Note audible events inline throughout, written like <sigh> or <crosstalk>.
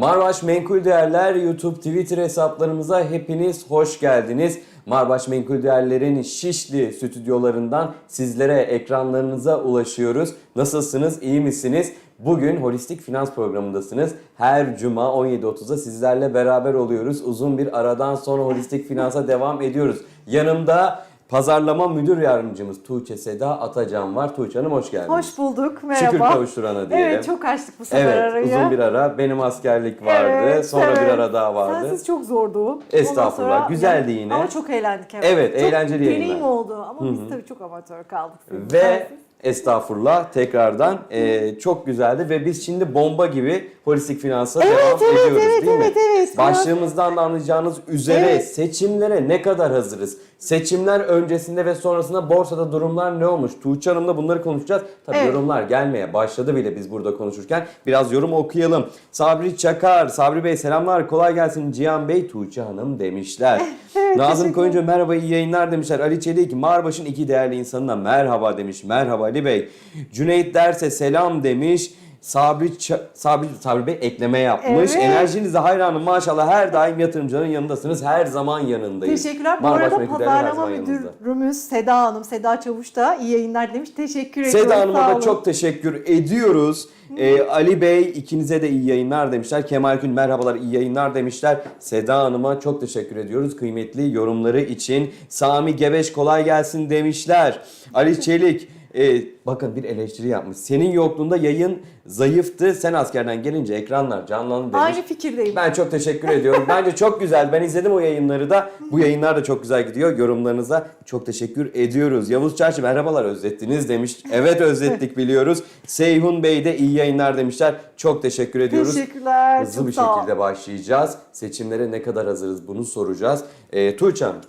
Marbaş Menkul Değerler YouTube, Twitter hesaplarımıza hepiniz hoş geldiniz. Marbaş Menkul Değerler'in Şişli stüdyolarından sizlere ekranlarınıza ulaşıyoruz. Nasılsınız, iyi misiniz? Bugün Holistik Finans programındasınız. Her cuma 17.30'da sizlerle beraber oluyoruz. Uzun bir aradan sonra Holistik Finans'a devam ediyoruz. Yanımda pazarlama müdür yardımcımız Tuğçe Seda Atacan var. Tuğçe Hanım hoş geldiniz. Hoş bulduk. Merhaba. Şükür kavuşturana diyelim. Evet çok açtık bu sefer Evet arayı. uzun bir ara. Benim askerlik vardı. Evet, sonra bir evet. ara daha vardı. Sensiz çok zordu. Estağfurullah, sonra- güzeldi yine. Ama çok eğlendik evet. Evet, çok eğlenceli deneyim yayınlar. oldu ama biz tabii çok amatör kaldık. Ve Sensiz. Estağfurullah tekrardan e, çok güzeldi ve biz şimdi bomba gibi holistik finansa Evet, devam evet, ediyoruz evet, değil mi? evet, evet. Başlığımızdan da anlayacağınız üzere Evet. seçimlere ne kadar hazırız? Seçimler öncesinde ve sonrasında borsada durumlar ne olmuş? Tuğçe Hanım'la bunları konuşacağız. Tabii Evet. yorumlar gelmeye başladı bile biz burada konuşurken. Biraz yorum okuyalım. Sabri Çakar, Sabri Bey selamlar kolay gelsin Cihan Bey Tuğçe Hanım demişler. <laughs> Evet, Nazım Koyuncu merhaba iyi yayınlar demişler. Ali Çelik Marbaş'ın iki değerli insanına merhaba demiş. Merhaba Ali Bey. Cüneyt Derse selam demiş. Sabri, Ç- Sabri, Sabri Bey ekleme yapmış. Evet. Enerjinize hayranım maşallah her daim yatırımcının yanındasınız. Her zaman yanındayız. Teşekkürler. Bu arada her pazarlama zaman yanınızda. müdürümüz Seda Hanım, Seda Çavuş da iyi yayınlar demiş. Teşekkür ediyorum. Seda Hanım'a sağ da olun. çok teşekkür ediyoruz. Ee, Ali Bey ikinize de iyi yayınlar demişler. Kemal Gün merhabalar iyi yayınlar demişler. Seda Hanım'a çok teşekkür ediyoruz kıymetli yorumları için. Sami Gebeş kolay gelsin demişler. Ali <laughs> Çelik e, bakın bir eleştiri yapmış. Senin yokluğunda yayın zayıftı. Sen askerden gelince ekranlar canlandı demiş. Aynı fikirdeyim. Ben çok teşekkür ediyorum. Bence çok güzel. Ben izledim o yayınları da. Bu yayınlar da çok güzel gidiyor. Yorumlarınıza çok teşekkür ediyoruz. Yavuz Çarşı merhabalar özlettiniz demiş. Evet özlettik biliyoruz. Seyhun Bey de iyi yayınlar demişler. Çok teşekkür ediyoruz. Teşekkürler. Hızlı çok bir şekilde başlayacağız. Seçimlere ne kadar hazırız bunu soracağız. Ee, Tuğçe Hanım,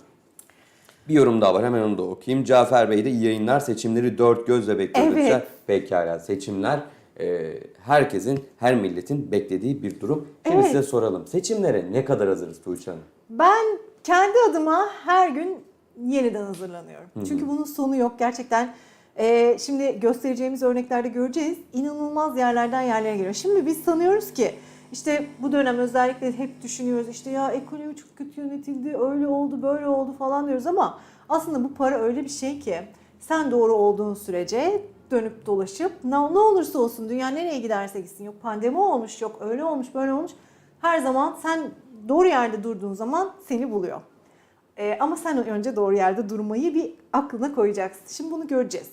bir yorum daha var hemen onu da okuyayım. Cafer Bey de iyi yayınlar. Seçimleri dört gözle bekliyoruz. Evet. Pekala seçimler e, herkesin, her milletin beklediği bir durum. Şimdi Evet. size soralım. Seçimlere ne kadar hazırız Tuğçe Hanım? Ben kendi adıma her gün yeniden hazırlanıyorum. Çünkü bunun sonu yok gerçekten. Ee, şimdi göstereceğimiz örneklerde göreceğiz. İnanılmaz yerlerden yerlere geliyor. Şimdi biz sanıyoruz ki işte bu dönem özellikle hep düşünüyoruz işte ya ekonomi çok kötü yönetildi, öyle oldu, böyle oldu falan diyoruz ama aslında bu para öyle bir şey ki sen doğru olduğun sürece dönüp dolaşıp ne, olursa olsun dünya nereye giderse gitsin yok pandemi olmuş yok öyle olmuş böyle olmuş her zaman sen doğru yerde durduğun zaman seni buluyor. Ee, ama sen önce doğru yerde durmayı bir aklına koyacaksın. Şimdi bunu göreceğiz.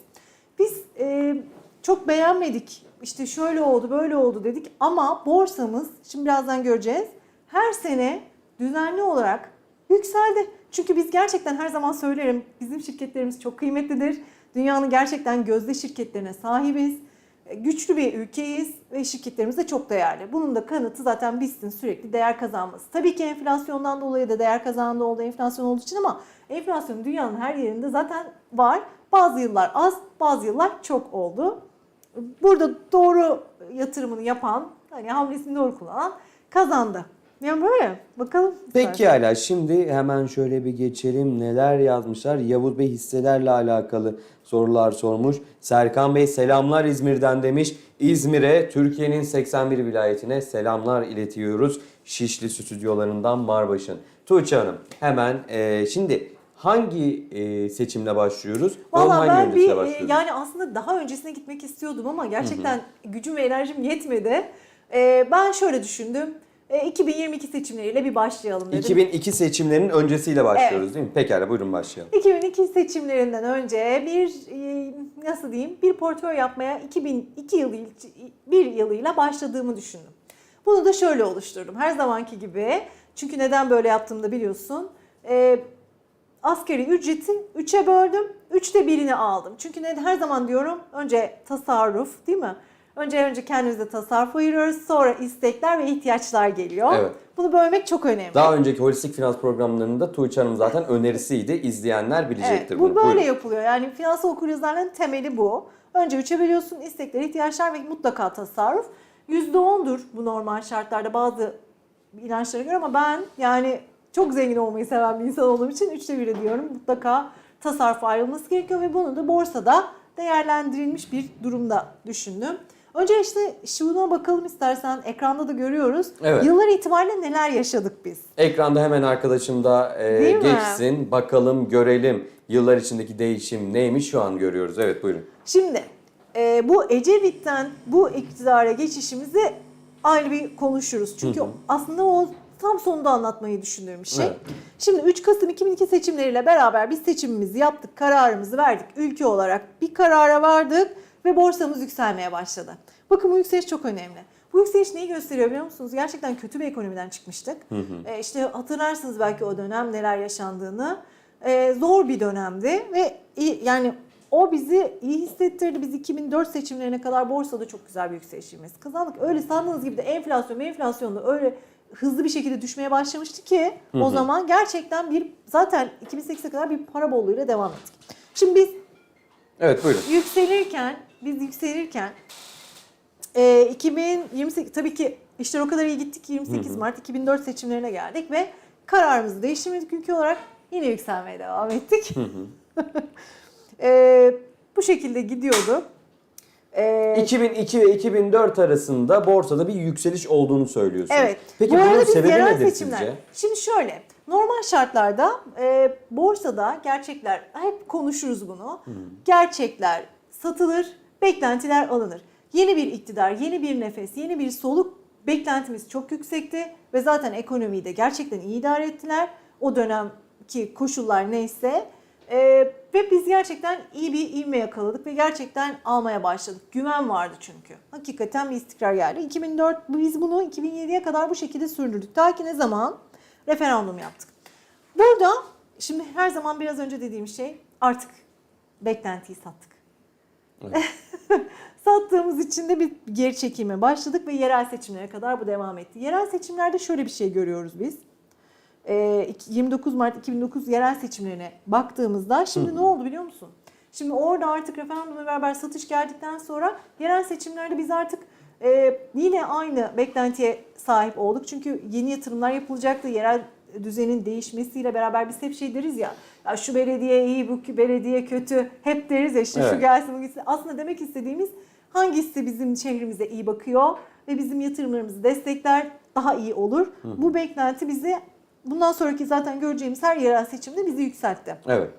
Biz e, çok beğenmedik. İşte şöyle oldu, böyle oldu dedik ama borsamız şimdi birazdan göreceğiz. Her sene düzenli olarak yükseldi. Çünkü biz gerçekten her zaman söylerim bizim şirketlerimiz çok kıymetlidir. Dünyanın gerçekten gözde şirketlerine sahibiz. E, Güçlü bir ülkeyiz ve şirketlerimiz de çok değerli. Bunun da kanıtı zaten BIST'in sürekli değer kazanması. Tabii ki enflasyondan dolayı da değer kazandı oldu enflasyon olduğu için ama enflasyon dünyanın her yerinde zaten var. Bazı yıllar az, bazı yıllar çok oldu. Burada doğru yatırımını yapan, hani hamlesini doğru kullanan kazandı. Yani böyle. Bakalım. Peki hala şimdi hemen şöyle bir geçelim. Neler yazmışlar? Yavuz Bey hisselerle alakalı sorular sormuş. Serkan Bey selamlar İzmir'den demiş. İzmir'e Türkiye'nin 81 vilayetine selamlar iletiyoruz. Şişli stüdyolarından Marbaş'ın. Tuğçe Hanım hemen e, şimdi hangi e, seçimle başlıyoruz? Valla ben bir e, başlıyoruz? yani aslında daha öncesine gitmek istiyordum ama gerçekten gücüm ve enerjim yetmedi. E, ben şöyle düşündüm. E, 2022 seçimleriyle bir başlayalım dedim. 2002 seçimlerinin öncesiyle başlıyoruz değil mi? Pekala buyurun başlayalım. 2002 seçimlerinden önce bir e, nasıl diyeyim bir portföy yapmaya 2002 yılı bir yılıyla başladığımı düşündüm. Bunu da şöyle oluşturdum. Her zamanki gibi. Çünkü neden böyle yaptığımı da biliyorsun. E, askeri ücreti 3'e böldüm. 3'te birini aldım. Çünkü ne, her zaman diyorum önce tasarruf değil mi? Önce önce kendimize tasarruf ayırıyoruz. Sonra istekler ve ihtiyaçlar geliyor. Evet. Bunu bölmek çok önemli. Daha önceki holistik finans programlarında Tuğçe Hanım zaten önerisiydi. İzleyenler bilecektir Evet, bunu. bu böyle Buyurun. yapılıyor. Yani finansal okuryazarlığın temeli bu. Önce üçe bölüyorsun istekler, ihtiyaçlar ve mutlaka tasarruf. %10'dur bu normal şartlarda bazı inançlara göre ama ben yani çok zengin olmayı seven bir insan olduğum için üçte biri diyorum. Mutlaka tasarrufa ayrılması gerekiyor ve bunu da borsada değerlendirilmiş bir durumda düşündüm. Önce işte şuna bakalım istersen ekranda da görüyoruz. Evet. Yıllar itibariyle neler yaşadık biz. Ekranda hemen arkadaşım da e, Değil mi? geçsin. Bakalım görelim yıllar içindeki değişim neymiş şu an görüyoruz. Evet buyurun. Şimdi e, bu Ecevit'ten bu iktidara geçişimizi ayrı bir konuşuruz. Çünkü Hı hı. aslında o tam sonunda anlatmayı düşündüğüm bir şey. Evet. Şimdi 3 Kasım 2002 seçimleriyle beraber biz seçimimizi yaptık, kararımızı verdik. Ülke olarak bir karara vardık ve borsamız yükselmeye başladı. Bakın bu yükseliş çok önemli. Bu yükseliş neyi gösteriyor biliyor musunuz? Gerçekten kötü bir ekonomiden çıkmıştık. E, işte hatırlarsınız belki o dönem neler yaşandığını. E, zor bir dönemdi ve yani o bizi iyi hissettirdi. Biz 2004 seçimlerine kadar borsada çok güzel bir yükseliş ivmesi kazandık. Öyle sandığınız gibi de enflasyon, enflasyon da öyle hızlı bir şekilde düşmeye başlamıştı ki o zaman gerçekten bir zaten 2008'e kadar bir para bolluğuyla devam ettik. Şimdi biz Evet buyurun. yükselirken, biz yükselirken e, 2028 tabii ki işler o kadar iyi gitti ki 28 Mart 2004 seçimlerine geldik ve kararımızı değiştirmedik ülke olarak yine yükselmeye devam ettik. <laughs> E, bu şekilde gidiyordu. E, 2002 ve 2004 arasında borsada bir yükseliş olduğunu söylüyorsunuz. Evet. Peki Bu arada bunun biz sebebi yerel nedir seçimler. sizce? Şimdi şöyle, normal şartlarda e, borsada gerçekler, hep konuşuruz bunu. Gerçekler satılır, beklentiler alınır. Yeni bir iktidar, yeni bir nefes, yeni bir soluk beklentimiz çok yüksekti ve zaten ekonomiyi de gerçekten iyi idare ettiler. O dönemki koşullar neyse. E, ve biz gerçekten iyi bir ivme yakaladık ve gerçekten almaya başladık. Güven vardı çünkü. Hakikaten bir istikrar geldi. 2004 biz bunu 2007'ye kadar bu şekilde sürdürdük. Ta ki ne zaman? Referandum yaptık. Burada şimdi her zaman biraz önce dediğim şey artık beklentiyi sattık. <laughs> Sattığımız için de bir geri çekime başladık ve yerel seçimlere kadar bu devam etti. Yerel seçimlerde şöyle bir şey görüyoruz biz. Ee, 29 Mart 2009 yerel seçimlerine baktığımızda şimdi ne oldu biliyor musun? Şimdi orada artık referandumla beraber satış geldikten sonra yerel seçimlerde biz artık e, yine aynı beklentiye sahip olduk. Çünkü yeni yatırımlar yapılacaktı. Yerel düzenin değişmesiyle beraber biz hep şey deriz ya, ya şu belediye iyi, bu belediye kötü. Hep deriz ya işte şu Evet. gelsin bu gitsin. Aslında demek istediğimiz hangisi bizim şehrimize iyi bakıyor ve bizim yatırımlarımızı destekler daha iyi olur. Bu beklenti bizi bundan sonraki zaten göreceğimiz her yerel seçimde bizi yükseltti. Evet.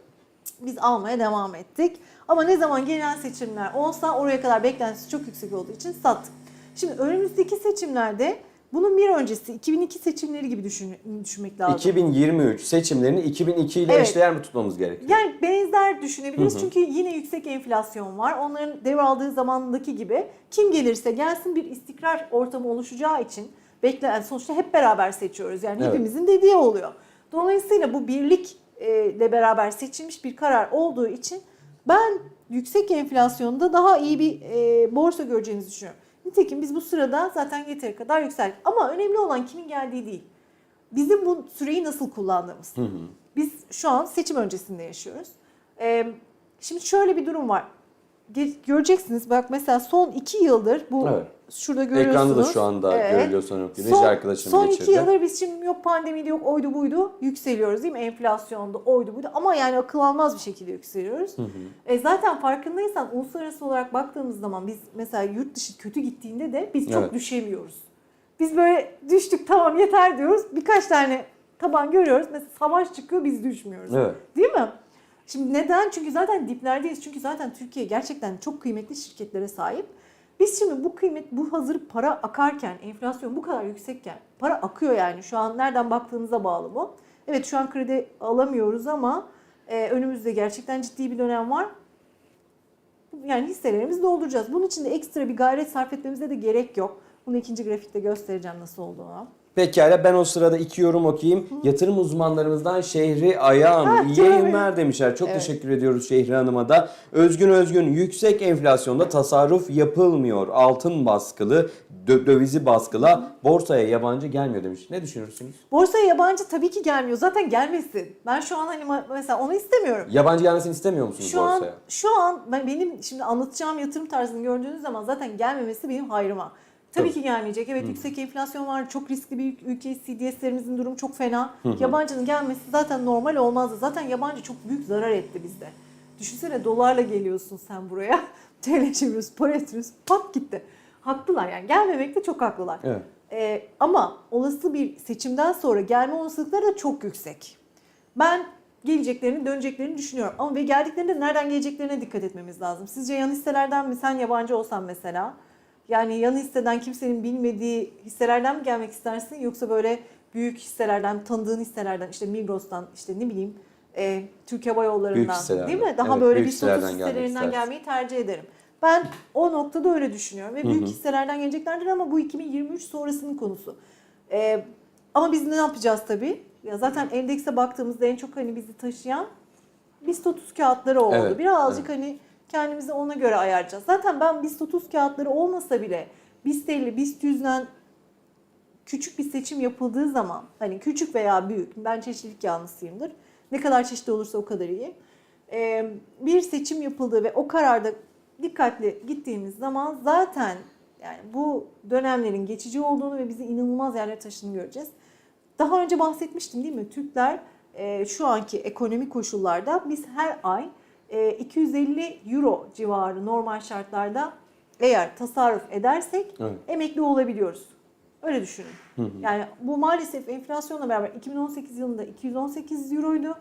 Biz almaya devam ettik. Ama ne zaman genel seçimler olsa oraya kadar beklentisi çok yüksek olduğu için sattık. Şimdi önümüzdeki seçimlerde bunun bir öncesi 2002 seçimleri gibi düşün, düşünmek lazım. 2023 seçimlerini 2002 ile Evet. eşdeğer mi tutmamız gerekiyor? Yani benzer düşünebiliriz çünkü yine yüksek enflasyon var. Onların devraldığı zamandaki gibi kim gelirse gelsin bir istikrar ortamı oluşacağı için bekle yani sonuçta hep beraber seçiyoruz. Yani Evet. hepimizin dediği oluyor. Dolayısıyla bu birlikle beraber seçilmiş bir karar olduğu için ben yüksek enflasyonda daha iyi bir e, borsa göreceğimizi düşünüyorum. Nitekim biz bu sırada zaten yeteri kadar yükseldik. Ama önemli olan kimin geldiği değil. Bizim bu süreyi nasıl kullandığımız. Biz şu an seçim öncesinde yaşıyoruz. Ee, şimdi şöyle bir durum var. Göreceksiniz bak mesela son iki yıldır bu Evet. şurada görüyorsunuz. Ekranda da şu anda Evet. görülüyor sanırım ki. Reji Son, arkadaşım son geçirdi. iki yıldır biz şimdi yok pandemiydi yok oydu buydu yükseliyoruz değil mi? Enflasyonda oydu buydu ama yani akıl almaz bir şekilde yükseliyoruz. E zaten farkındaysan uluslararası olarak baktığımız zaman biz mesela yurt dışı kötü gittiğinde de biz çok Evet. düşemiyoruz. Biz böyle düştük tamam yeter diyoruz. Birkaç tane taban görüyoruz. Mesela savaş çıkıyor biz düşmüyoruz. Evet. Değil mi? Şimdi neden? Çünkü zaten diplerdeyiz. Çünkü zaten Türkiye gerçekten çok kıymetli şirketlere sahip. Biz şimdi bu kıymet, bu hazır para akarken, enflasyon bu kadar yüksekken, para akıyor yani şu an nereden baktığınıza bağlı bu. Evet şu an kredi alamıyoruz ama e, önümüzde gerçekten ciddi bir dönem var. Yani hisselerimizi dolduracağız. Bunun için de ekstra bir gayret sarf etmemize de gerek yok. Bunu ikinci grafikte göstereceğim nasıl olduğunu. Pekala ben o sırada iki yorum okuyayım. Yatırım uzmanlarımızdan Şehri Ayağan Ha, iyi yayınlar demişler. Çok Evet. teşekkür ediyoruz Şehri Hanım'a da. Özgün Özgün yüksek enflasyonda tasarruf yapılmıyor. Altın baskılı, dö- dövizi baskıla borsaya yabancı gelmiyor demiş. Ne düşünürsünüz? Borsaya yabancı tabii ki gelmiyor. Zaten gelmesin. Ben şu an hani mesela onu istemiyorum. Yabancı gelmesini istemiyor musunuz Şu an borsaya? şu an ben benim şimdi anlatacağım yatırım tarzını gördüğünüz zaman zaten gelmemesi benim hayrıma. Tabii, Tabii. ki gelmeyecek. Evet yüksek enflasyon var. Çok riskli bir ülke. CDS'lerimizin durumu çok fena. Yabancının gelmesi zaten normal olmazdı. Zaten yabancı çok büyük zarar etti bizde. Düşünsene dolarla geliyorsun sen buraya. <laughs> TL çeviriyorsun, para yatırıyorsun. Pat gitti. Haklılar yani gelmemekte çok haklılar. Evet. Ee, ama olası bir seçimden sonra gelme olasılıkları da çok yüksek. Ben geleceklerini, döneceklerini düşünüyorum. Ama ve geldiklerinde nereden geleceklerine dikkat etmemiz lazım. Sizce yan hisselerden mi? Sen yabancı olsan mesela. Yani yan hisseden kimsenin bilmediği hisselerden mi gelmek istersin? Yoksa böyle büyük hisselerden, tanıdığın hisselerden, işte Migros'tan, işte ne bileyim e, Türk Hava Yolları'ndan değil mi? Daha Evet, böyle bir gelmek hisselerinden gelmeyi tercih ederim. Ben o noktada öyle düşünüyorum ve büyük Hı hı. hisselerden geleceklerdir ama bu 2023 sonrasının konusu. Ee, ama biz ne yapacağız tabii? Ya zaten endekse baktığımızda en çok hani bizi taşıyan BIST 30 kağıtları oldu. Evet, Birazcık hani kendimizi ona göre ayarlayacağız. Zaten ben BIST 30 kağıtları olmasa bile BIST 50, BIST 100'den küçük bir seçim yapıldığı zaman hani küçük veya büyük ben çeşitlilik yanlısıyımdır. Ne kadar çeşitli olursa o kadar iyi. Ee, bir seçim yapıldığı ve o kararda dikkatli gittiğimiz zaman zaten yani bu dönemlerin geçici olduğunu ve bizi inanılmaz yerlere taşıdığını göreceğiz. Daha önce bahsetmiştim değil mi? Türkler e, şu anki ekonomi koşullarda biz her ay 250 euro civarı normal şartlarda eğer tasarruf edersek Evet. emekli olabiliyoruz. Öyle düşünün. Yani bu maalesef enflasyonla beraber 2018 yılında 218 euroydu.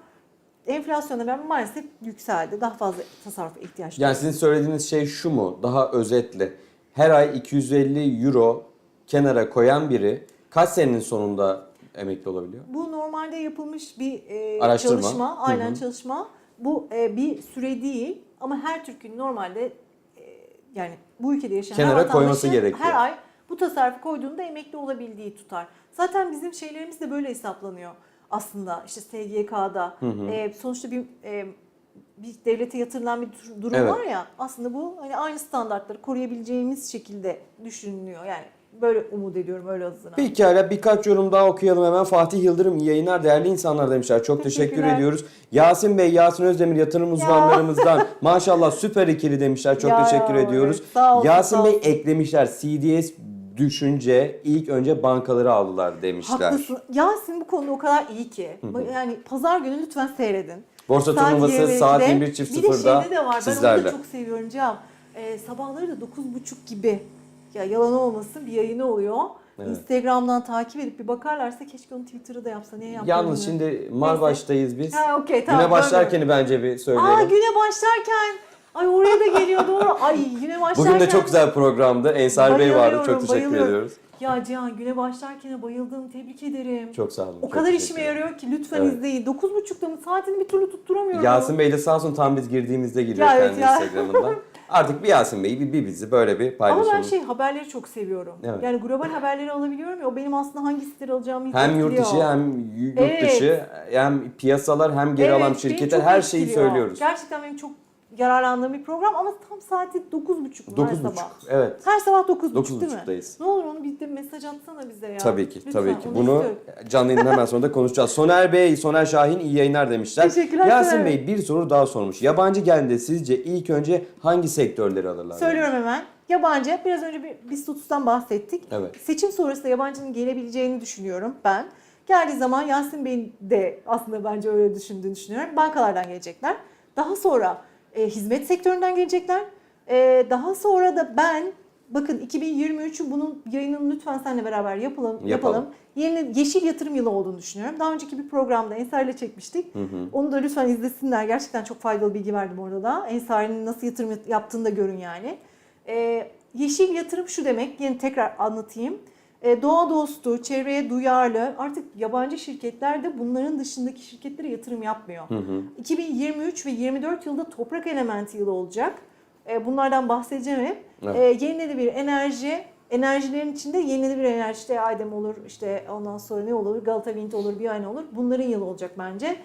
Enflasyonla beraber maalesef yükseldi. Daha fazla tasarrufa ihtiyaç Yani sizin söylediğiniz şey şu mu? Daha özetle. Her ay 250 euro kenara koyan biri kaç senenin sonunda emekli olabiliyor? Bu normalde yapılmış bir e, Araştırma. çalışma. Hı Aynen hı. çalışma. Bu e, bir süre değil ama her Türk'ün normalde e, yani bu ülkede yaşayan Kenara her koyması gerekiyor. Her ay bu tasarrufu koyduğunda emekli olabildiği tutar. Zaten bizim şeylerimiz de böyle hesaplanıyor aslında. İşte SGK'da e, sonuçta bir e, bir devlete yatırılan bir dur- durum Evet. var ya aslında bu hani aynı standartları koruyabileceğimiz şekilde düşünülüyor. Yani böyle umut ediyorum öyle adına. Pekala birkaç yorum daha okuyalım hemen. Fatih Yıldırım iyi yayınlar değerli insanlar demişler. Çok teşekkür ediyoruz. Yasin Bey, Yasin Özdemir yatırım uzmanlarımızdan <laughs> maşallah süper ikili demişler. Çok Ya, teşekkür ediyoruz. evet, sağ olsun, Yasin sağ Bey olsun. eklemişler. CDS düşünce ilk önce bankaları aldılar demişler. Haklısın. Yasin bu konuda o kadar iyi ki. Yani pazar günü lütfen seyredin. Borsa Saat turnuvası 22'de. saat Bir de 21.00'da şeyde de var. Ben onu sizlerle. da çok seviyorum Can. Ee, sabahları da 9.30 gibi ya yalan olmasın bir yayını oluyor. Evet. Instagram'dan takip edip bir bakarlarsa keşke onu Twitter'da da yapsa. Niye yapmadın? Yalnız şimdi Marbaş'tayız biz. Ha okey tamam. Güne başlarken dönüyorum. bence bir Aa söyleyelim. güne başlarken. Ay oraya da geliyor doğru. <laughs> Ay güne başlarken. Bugün de çok güzel programdı. Ensar Bey vardı. Çok teşekkür bayılıyorum. ediyoruz. Ya Cihan güne başlarken bayıldım. Tebrik ederim. Çok sağ olun. O kadar işime yarıyor ki lütfen Evet. izleyin. 9.30'da mı saatini bir türlü tutturamıyorum. Yasin Bey de sağ olsun tam biz girdiğimizde giriyor Ya evet kendi ya. Instagram'ından. <laughs> Artık bir Yasin Bey'i bir, bir bizi böyle bir Ama paylaşalım. ben şey haberleri çok seviyorum. Evet. Yani global haberleri alabiliyorum ya o benim aslında hangi siteleri alacağımı hem yurt içi hem yurt Evet. dışı hem piyasalar hem geri alan Evet, beni şirketler her şeyi etkiliyor. söylüyoruz. Gerçekten benim çok yararlandığım bir program ama tam saati 9.30 mu her 9.30 sabah? evet. Her sabah 9.30 değil mi? 9.30'dayız. Ne olur onu bir de mesaj atsana bize ya. Tabii ki, Lütfen, tabii ki. onu Bunu istiyorum. canlı yayının hemen sonunda konuşacağız. Soner Bey, Soner Şahin iyi yayınlar demişler. Teşekkürler Yasin Soner Bey bir soru daha sormuş. Yabancı geldiğinde sizce ilk önce hangi sektörleri alırlar? Söylüyorum hemen. Yabancı, biraz önce bir BIST 30'dan bahsettik. Evet. Seçim sonrası yabancının gelebileceğini düşünüyorum ben. Geldiği zaman Yasin Bey'in de aslında bence öyle düşündüğünü düşünüyorum. Bankalardan gelecekler. Daha sonra e, hizmet sektöründen gelecekler. E, daha sonra da ben bakın 2023'ü bunun yayınını lütfen seninle beraber yapalım. Yapalım. yapalım. Yeni yeşil yatırım yılı olduğunu düşünüyorum. Daha önceki bir programda Ensar'la çekmiştik. Onu da lütfen izlesinler. Gerçekten çok faydalı bilgi verdim orada da. Ensar'ın nasıl yatırım yaptığını da görün yani. Ee, yeşil yatırım şu demek, yine tekrar anlatayım. Ee, doğa dostu, çevreye duyarlı, artık yabancı şirketler de bunların dışındaki şirketlere yatırım yapmıyor. 2023 ve 24 yılda toprak elementi yılı olacak. Ee, bunlardan bahsedeceğim hep. Evet. Ee, yenilenebilir enerji, enerjilerin içinde yenilenebilir enerji, işte Aydem olur, işte ondan sonra ne olur, Galata Wind olur, Biyane olur. Bunların yılı olacak bence.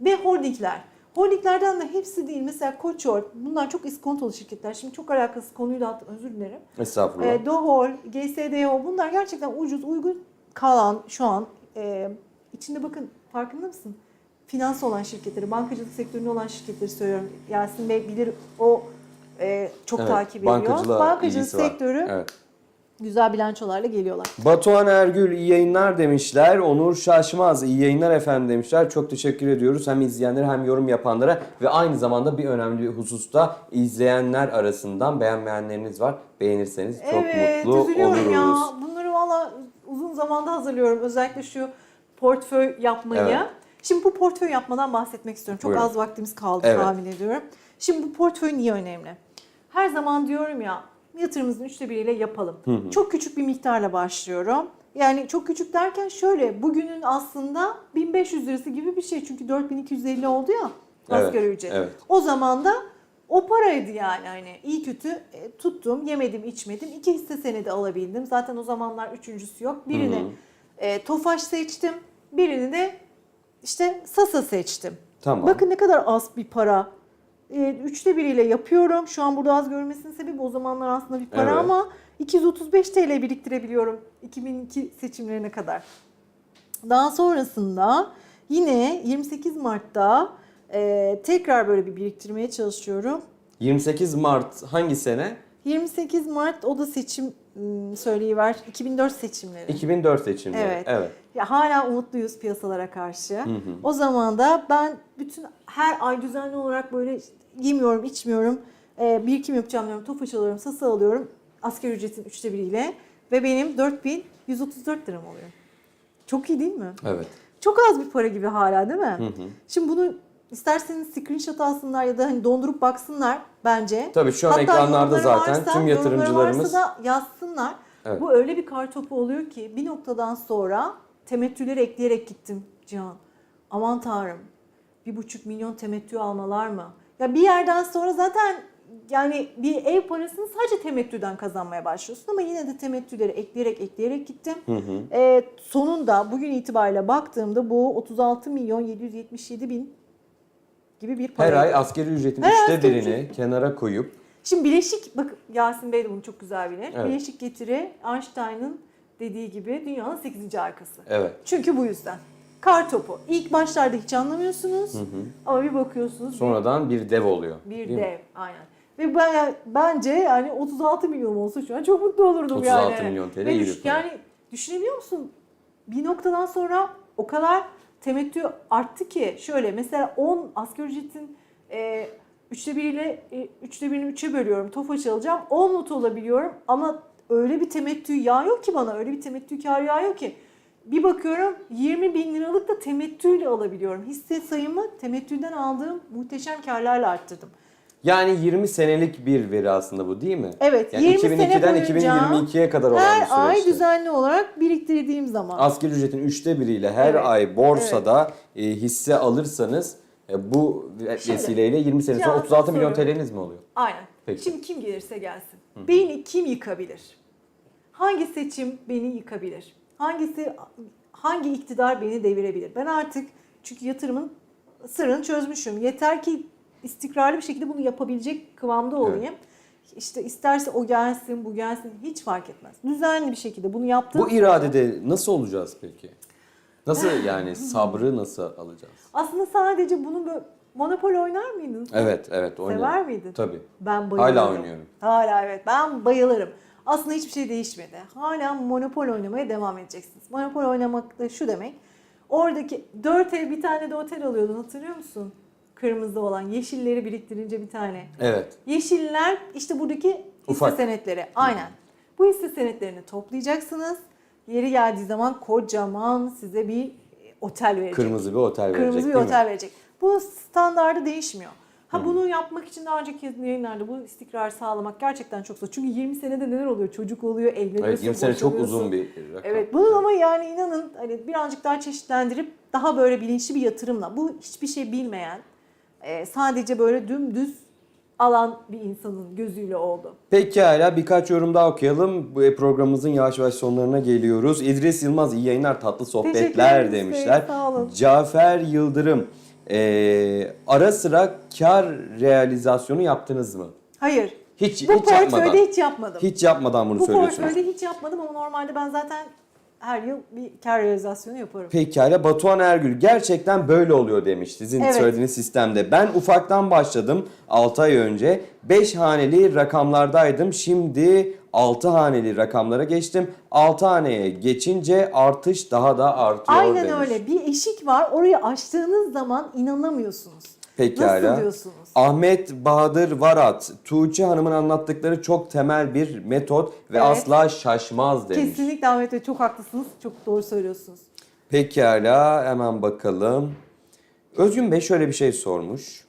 Ve holdingler. Holdinglerden de hepsi değil. Mesela Koçor, bunlar çok iskontolu şirketler. Şimdi çok alakası konuyla özür dilerim. Estağfurullah. E, Dohol, GSDO bunlar gerçekten ucuz, uygun kalan şu an e, içinde bakın farkında mısın? Finans olan şirketleri, bankacılık sektöründe olan şirketleri söylüyorum. Yasin Bey bilir o e, çok Evet, takip ediyor. Bankacılık ilgisi var. sektörü Evet. Güzel bilançolarla geliyorlar. Batuhan Ergül iyi yayınlar demişler. Onur Şaşmaz iyi yayınlar efendim demişler. Çok teşekkür ediyoruz hem izleyenlere hem yorum yapanlara ve aynı zamanda bir önemli bir hususta izleyenler arasından beğenmeyenleriniz var. Beğenirseniz çok evet, mutlu üzülüyorum oluruz. ya. Bunları valla uzun zamanda hazırlıyorum. Özellikle şu portföy yapmayı. Evet. Şimdi bu portföy yapmadan bahsetmek istiyorum. Çok Buyurun. az vaktimiz kaldı Evet. tahmin ediyorum. Şimdi bu portföy niye önemli? Her zaman diyorum ya yatırımımızın üçte biriyle yapalım. Çok küçük bir miktarla başlıyorum. Yani çok küçük derken şöyle bugünün aslında 1500 lirası gibi bir şey. Çünkü 4250 oldu ya Evet, asgari ücret. evet. O zaman da o paraydı yani hani iyi kötü e, tuttum yemedim içmedim iki hisse senedi alabildim. Zaten o zamanlar üçüncüsü yok. Birini e, Tofaş seçtim birini de işte Sasa seçtim. Tamam. Bakın ne kadar az bir para. E, üçte biriyle yapıyorum. Şu an burada az görmesinin sebebi o zamanlar aslında bir para Evet. ama 235 TL biriktirebiliyorum 2002 seçimlerine kadar. Daha sonrasında yine 28 Mart'ta e, tekrar böyle bir biriktirmeye çalışıyorum. 28 Mart hangi sene? 28 Mart o da seçim söyleyiver 2004 seçimleri. 2004 seçimleri. Evet. evet. Ya hala umutluyuz piyasalara karşı. O zaman da ben bütün her ay düzenli olarak böyle yemiyorum, içmiyorum, e, birikim yapacağım diyorum, tofaş alıyorum, sasa alıyorum asgari ücretin üçte biriyle ve benim 4134 liram oluyor. Çok iyi değil mi? Evet. Çok az bir para gibi hala değil mi? Şimdi bunu isterseniz screenshot alsınlar ya da hani dondurup baksınlar bence. Tabii şu an Hatta ekranlarda zaten varsa- tüm yatırımcılarımız varsa da yazsınlar. Evet. Bu öyle bir kar topu oluyor ki bir noktadan sonra temettüleri ekleyerek gittim Cihan. Aman tanrım bir buçuk milyon temettü almalar mı? Ya bir yerden sonra zaten yani bir ev parasını sadece temettüden kazanmaya başlıyorsun ama yine de temettüleri ekleyerek ekleyerek gittim. Ee, sonunda bugün itibariyle baktığımda bu 36 milyon 777 bin gibi bir para. her ay asgari ücretin Her üçte birini kenara koyup Şimdi bileşik, bak Yasin Bey de bunu çok güzel bilir. Evet. Bileşik getiri Einstein'ın dediği gibi dünyanın 8. arkası. evet. Çünkü bu yüzden. Kar topu. İlk başlarda hiç anlamıyorsunuz ama bir bakıyorsunuz bir- Sonradan bir dev oluyor. bir, değil mi? dev. Aynen. Ve ben, bence yani 36 milyon olsa şu an çok mutlu olurdum 36 yani. milyon TL Ve iyi bir. Yani düşünebiliyor musun? Bir noktadan sonra o kadar temettü arttı ki şöyle mesela 10 asgari ücretin e, üçte biriyle e, üçte birini üçe bölüyorum. Tofaş alacağım. 10 not olabiliyorum ama öyle bir temettü yağıyor ki bana öyle bir temettü kar yağıyor ki bir bakıyorum 20 bin liralık da temettüyle alabiliyorum. Hisse sayımı temettüden aldığım muhteşem karlarla arttırdım. Yani 20 senelik bir veri aslında bu değil mi? Evet, Yani 20 sene 2002'den boyunca 2022'ye kadar olan bir Her süreçte. ay düzenli olarak biriktirdiğim zaman. Asgari ücretin üçte biriyle her Evet, ay borsada e, hisse alırsanız e, bu vesileyle 20 sene sonra Ya, 36 milyon. TL'niz mi oluyor? Aynen. Peki. Şimdi kim gelirse gelsin. Beni kim yıkabilir? Hangi seçim beni yıkabilir? Hangisi hangi iktidar beni devirebilir? Ben artık çünkü yatırımın sırrını çözmüşüm. Yeter ki istikrarlı bir şekilde bunu yapabilecek kıvamda olayım. İşte isterse o gelsin, bu gelsin hiç fark etmez. Düzenli bir şekilde bunu yaptım. Bu iradede nasıl olacağız peki? Nasıl <laughs> yani sabrı nasıl alacağız? Aslında sadece bunu böyle monopol oynar mıydın? Evet, evet. oynayalım. Sever miydin? Tabii. Ben bayılırım. Hala oynuyorum. Hala evet ben bayılırım. Aslında hiçbir şey değişmedi. Hala monopol oynamaya devam edeceksiniz. Monopol oynamak da şu demek. Oradaki dört ev bir tane de otel alıyordun hatırlıyor musun? Kırmızı olan yeşilleri biriktirince bir tane. Evet. Yeşiller işte buradaki hisse Ufak. senetleri. Aynen. Bu hisse senetlerini toplayacaksınız. Yeri geldiği zaman kocaman size bir otel verecek. Kırmızı bir otel verecek Kırmızı bir değil mi? otel verecek. Bu standardı değişmiyor. Ha bunu yapmak için daha önceki yayınlarda bu istikrar sağlamak gerçekten çok zor. Çünkü 20 senede neler oluyor? Çocuk oluyor, evleniyorsun, Evet 20 sene çok boşanıyorsun. uzun bir rakam. Evet bunun ama yani inanın hani birazcık daha çeşitlendirip daha böyle bilinçli bir yatırımla bu hiçbir şey bilmeyen e, sadece böyle dümdüz alan bir insanın gözüyle oldu. Pekala birkaç yorum daha okuyalım. Bu programımızın yavaş yavaş sonlarına geliyoruz. İdris Yılmaz iyi yayınlar tatlı sohbetler demişler. Bey, sağ olun. Cafer Yıldırım ee, ara sıra kar realizasyonu yaptınız mı? Hayır. Hiç Bu hiç portföyde yapmadan. hiç yapmadım. Hiç yapmadan bunu Bu söylüyorsunuz. portföyde hiç yapmadım ama normalde ben zaten her yıl bir kar realizasyonu yaparım. Pekala Batuhan Ergül gerçekten böyle oluyor demiş sizin Evet. söylediğiniz sistemde. Ben ufaktan başladım 6 ay önce. 5 haneli rakamlardaydım. Şimdi 6 haneli rakamlara geçtim. 6 haneye geçince artış daha da artıyor Aynen demiş. öyle. Bir eşik var. Orayı açtığınız zaman inanamıyorsunuz. Pekala. Nasıl diyorsunuz? Ahmet Bahadır Varat, Tuğçe Hanım'ın anlattıkları çok temel bir metot ve Evet. asla şaşmaz demiş. Kesinlikle Ahmet Bey çok haklısınız. Çok doğru söylüyorsunuz. Pekala hemen bakalım. Özgün Bey şöyle bir şey sormuş.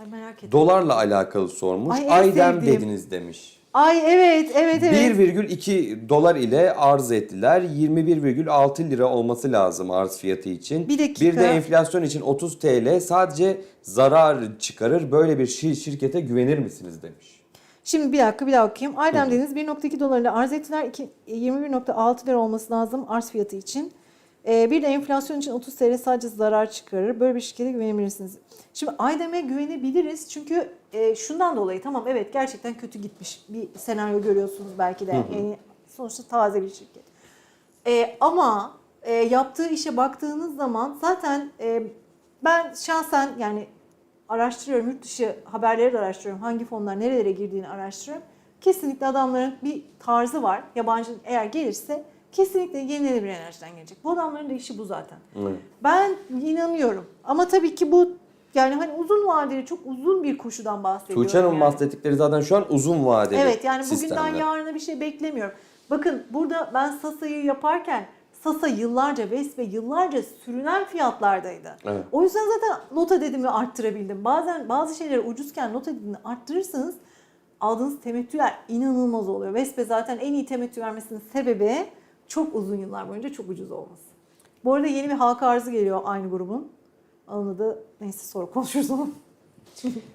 Ay merak ettim. Dolarla alakalı sormuş. Ay, Aydem sevdiğim. dediniz demiş. Ay evet, evet, evet. 1,2 dolar ile arz ettiler. 21,6 lira olması lazım arz fiyatı için. Bir dakika. Bir de enflasyon için 30 TL sadece zarar çıkarır. Böyle bir şir- şirkete güvenir misiniz demiş. Şimdi bir dakika bir daha okuyayım. Aydem dediniz 1.2 dolarla arz ettiler. İki- 21.6 lira olması lazım arz fiyatı için. Ee, bir de enflasyon için 30 TL sadece zarar çıkarır. Böyle bir şirkete güvenebilirsiniz. Şimdi Aydem'e güvenebiliriz çünkü e, şundan dolayı tamam evet gerçekten kötü gitmiş bir senaryo görüyorsunuz belki de. Yani sonuçta taze bir şirket. E, ama e, yaptığı işe baktığınız zaman zaten e, ben şahsen yani araştırıyorum, yurt dışı haberleri de araştırıyorum. Hangi fonlar nerelere girdiğini araştırıyorum. Kesinlikle adamların bir tarzı var. Yabancı eğer gelirse kesinlikle yenilenebilir enerjiden gelecek. Bu adamların da işi bu zaten. Evet. Ben inanıyorum. Ama tabii ki bu yani hani uzun vadeli çok uzun bir koşudan bahsediyorum. Tuğçe Hanım'ın yani. bahsettikleri zaten şu an uzun vadeli Evet yani bugünden sistemler. yarına bir şey beklemiyorum. Bakın burada ben Sasa'yı yaparken Sasa yıllarca Vespe yıllarca sürünen fiyatlardaydı. Evet. O yüzden zaten nota dedimi arttırabildim. Bazen bazı şeyleri ucuzken nota dedimini arttırırsanız aldığınız temettüler inanılmaz oluyor. Vespe zaten en iyi temettü vermesinin sebebi çok uzun yıllar boyunca çok ucuz olması. Bu arada yeni bir halka arzı geliyor aynı grubun. Onun adı neyse sonra <laughs> konuşuruz onu.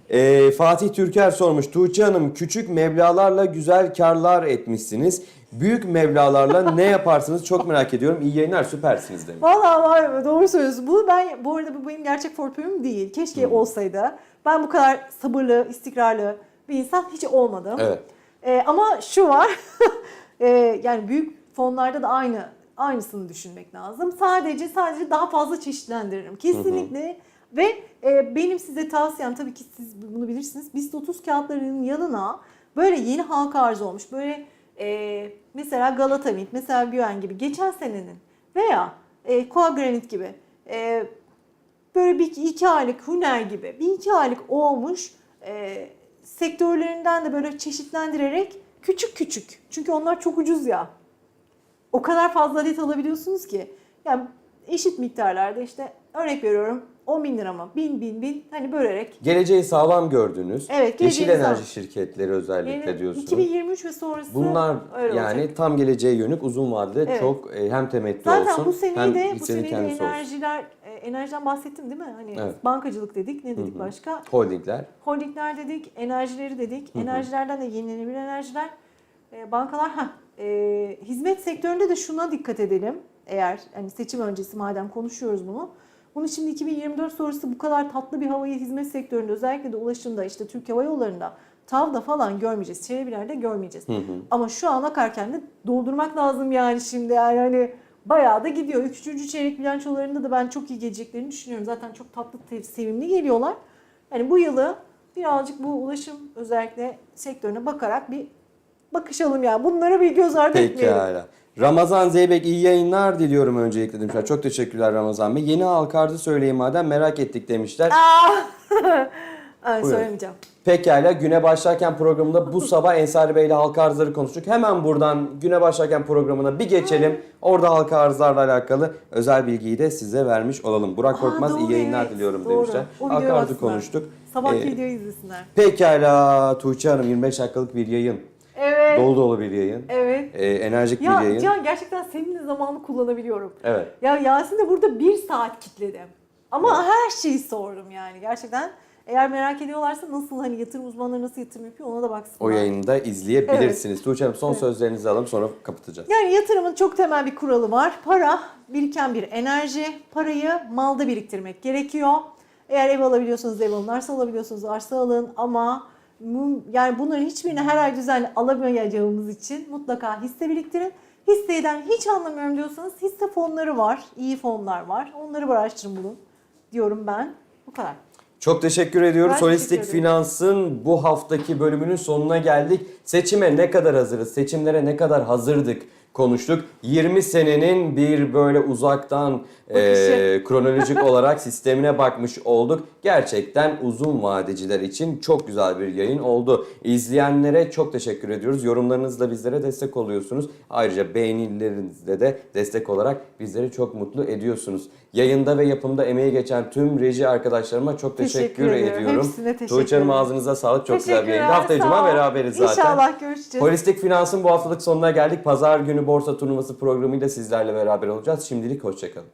Ee, Fatih Türker sormuş. Tuğçe Hanım küçük meblalarla güzel karlar etmişsiniz. Büyük meblalarla ne yaparsınız çok merak ediyorum. İyi yayınlar süpersiniz demiş. Vallahi var doğru söylüyorsun. Bu ben bu arada bu benim gerçek portföyüm değil. Keşke olsaydı. Ben bu kadar sabırlı, istikrarlı bir insan hiç olmadım. Evet. Ee, ama şu var. <laughs> Ee, yani büyük fonlarda da aynı aynısını düşünmek lazım. Sadece sadece daha fazla çeşitlendiririm. Kesinlikle ve e, benim size tavsiyem tabii ki siz bunu bilirsiniz. BIST 30 kağıtlarının yanına böyle yeni halka arz olmuş. Böyle e, mesela Galata Mint, mesela Güven gibi geçen senenin veya e, Koa Granit gibi e, böyle bir iki, iki aylık Huner gibi bir iki aylık olmuş e, sektörlerinden de böyle çeşitlendirerek küçük küçük. Çünkü onlar çok ucuz ya. O kadar fazla adet alabiliyorsunuz ki. Yani eşit miktarlarda işte örnek veriyorum 10 bin lira mı? Bin bin bin hani bölerek. Geleceği sağlam gördünüz. Evet, Yeşil enerji sağlam. şirketleri özellikle Yani diyorsunuz. 2023 ve sonrası Bunlar yani olacak. tam geleceğe yönük uzun vadede Evet. çok e, hem temettü Zaten olsun bu seneyi hem de bu seneyi de enerjiler e, enerjiden bahsettim değil mi? Hani Evet. bankacılık dedik, ne dedik başka? Holdingler. Holdingler dedik, enerjileri dedik. Enerjilerden de yenilenebilir enerjiler. E, bankalar ha hizmet sektöründe de şuna dikkat edelim. Eğer hani seçim öncesi madem konuşuyoruz bunu. Bunu şimdi 2024 sonrası bu kadar tatlı bir havayı hizmet sektöründe özellikle de ulaşımda işte Türk Hava Yolları'nda TAV'da falan görmeyeceğiz. Çelebilerde görmeyeceğiz. Ama şu an akarken de doldurmak lazım yani şimdi yani hani bayağı da gidiyor. Üçüncü çeyrek bilançolarında da ben çok iyi geleceklerini düşünüyorum. Zaten çok tatlı, sevimli geliyorlar. Yani bu yılı birazcık bu ulaşım özellikle sektörüne bakarak bir bakışalım yani. Bunlara bir göz ardı etmeyelim. Pekala. Ramazan Zeybek iyi yayınlar diliyorum öncelikle demişler. Çok teşekkürler Ramazan Bey. Yeni halka arzı söyleyin madem merak ettik demişler. <laughs> Ay, Buyurun. söylemeyeceğim. Pekala güne başlarken programında bu sabah Ensari Bey ile halka arzları konuştuk. Hemen buradan güne başlarken programına bir geçelim. Orada halka arzlarla alakalı özel bilgiyi de size vermiş olalım. Burak Aa, Korkmaz iyi doğru, diliyorum evet, diliyorum doğru. demişler. O arzı konuştuk. Sabahki Ee, videoyu izlesinler. Pekala Tuğçe Hanım 25 dakikalık bir yayın. Evet. Dolu dolu bir yayın. Evet. Ee, enerjik Ya bir yayın. Can gerçekten senin de zamanı kullanabiliyorum. Evet. Ya Yasin de burada bir saat kitledim. Ama her şeyi sordum yani gerçekten. Eğer merak ediyorlarsa nasıl hani yatırım uzmanları nasıl yatırım yapıyor ona da baksınlar. O yayını da izleyebilirsiniz. Tuğçe Hanım son sözlerinizi alalım sonra kapatacağız. Yani yatırımın çok temel bir kuralı var. Para biriken bir enerji. Parayı malda biriktirmek gerekiyor. Eğer ev alabiliyorsanız ev alın, arsa alabiliyorsanız arsa alın ama yani bunların hiçbirini her ay düzenli alamayacağımız için mutlaka hisse biriktirin. Hisseden hiç anlamıyorum diyorsanız hisse fonları var. iyi fonlar var. Onları araştırın bulun diyorum ben. Bu kadar. Çok teşekkür ediyoruz. Ben Holistik teşekkür. Finans'ın bu haftaki bölümünün sonuna geldik. Seçime ne kadar hazırız, seçimlere ne kadar hazırdık konuştuk. 20 senenin bir böyle uzaktan eee, kronolojik <laughs> olarak sistemine bakmış olduk. Gerçekten uzun vadeciler için çok güzel bir yayın oldu. İzleyenlere çok teşekkür ediyoruz. Yorumlarınızla bizlere destek oluyorsunuz. Ayrıca beğenilerinizle de destek olarak bizleri çok mutlu ediyorsunuz. Yayında ve yapımda emeği geçen tüm reji arkadaşlarıma çok teşekkür, Teşekkür ediyorum. ediyorum. Hepsine teşekkür Tuğçe Hanım ederim. ağzınıza sağlık. Çok güzel bir yayındı. Haftaya cuma beraberiz zaten. İnşallah görüşeceğiz. Holistik Finans'ın bu haftalık sonuna geldik. Pazar günü borsa turnuvası programıyla sizlerle beraber olacağız. Şimdilik hoşçakalın.